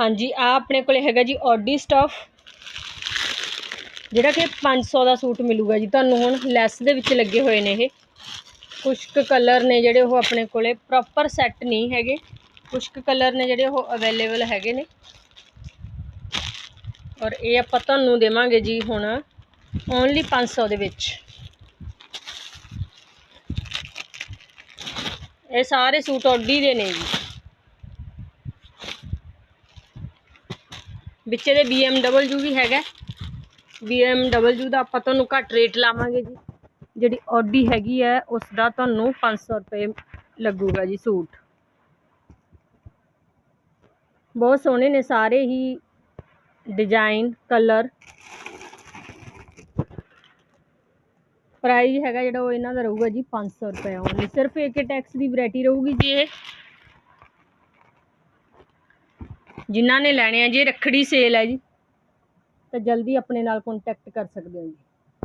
ਹਾਂਜੀ, ਆ ਆਪਣੇ ਕੋਲੇ ਹੈਗਾ ਜੀ ਆਡੀ ਸਟਾਫ ਜਿਹੜਾ ਕਿ 500 ਦਾ ਸੂਟ ਮਿਲੂਗਾ ਜੀ। ਤੁਹਾਨੂੰ ਹੁਣ ਲੈਸ ਦੇ ਵਿੱਚ ਲੱਗੇ ਹੋਏ ਨੇ ਇਹ। ਕੁਛ ਕੁ ਕਲਰ ਨੇ ਜਿਹੜੇ ਉਹ ਆਪਣੇ ਕੋਲੇ। ਪ੍ਰੋਪਰ ਸੈੱਟ ਨਹੀਂ ਹੈਗੇ। ਕੁਛ ਕੁ ਕਲਰ ਨੇ ਜਿਹੜੇ ਉਹ ਅਵੇਲੇਬਲ ਹੈਗੇ ਨੇ। ਔਰ ਇਹ ਆਪਾਂ ਤੁਹਾਨੂੰ ਦੇਵਾਂਗੇ ਜੀ ਹੁਣ ਓਨਲੀ 500 ਦੇ ਵਿੱਚ। ਇਹ ਸਾਰੇ ਸੂਟ ਆਡੀ ਦੇ ਨੇ ਜੀ। ਵਿੱਚੇ ਦੇ BMW ਵੀ ਹੈਗਾ। BMW ਦਾ ਆਪਾਂ ਤੁਹਾਨੂੰ ਘੱਟ ਰੇਟ ਲਾਵਾਂਗੇ ਜੀ। ਜਿਹੜੀ ਆਡੀ ਹੈਗੀ ਹੈ ਉਸ ਦਾ ਤੁਹਾਨੂੰ 500 ਰੁਪਏ ਲੱਗੂਗਾ ਜੀ ਸੂਟ। ਬਹੁਤ ਸੋਹਣੇ ਨੇ ਸਾਰੇ ਹੀ ਡਿਜ਼ਾਈਨ ਕਲਰ ਪ੍ਰਾਈਸ ਹੈਗਾ ਜਿਹੜਾ ਉਹ ਇਹਨਾਂ ਦਾ ਰਹੂਗਾ ਜੀ 500 ਰੁਪਏ ਓਨਲੀ ਸਿਰਫ ਇੱਕ ਟੈਕਸ ਦੀ ਵੈਰਾਈਟੀ ਰਹੂਗੀ ਜੀ ਇਹ। ਜਿਨ੍ਹਾਂ ਨੇ ਲੈਣੇ ਆ, ਜੀ ਰੱਖੜੀ ਸੇਲ ਹੈ ਜੀ, ਤਾਂ ਜਲਦੀ ਆਪਣੇ ਨਾਲ ਕੰਟੈਕਟ ਕਰ ਸਕਦੇ ਹੋ ਜੀ।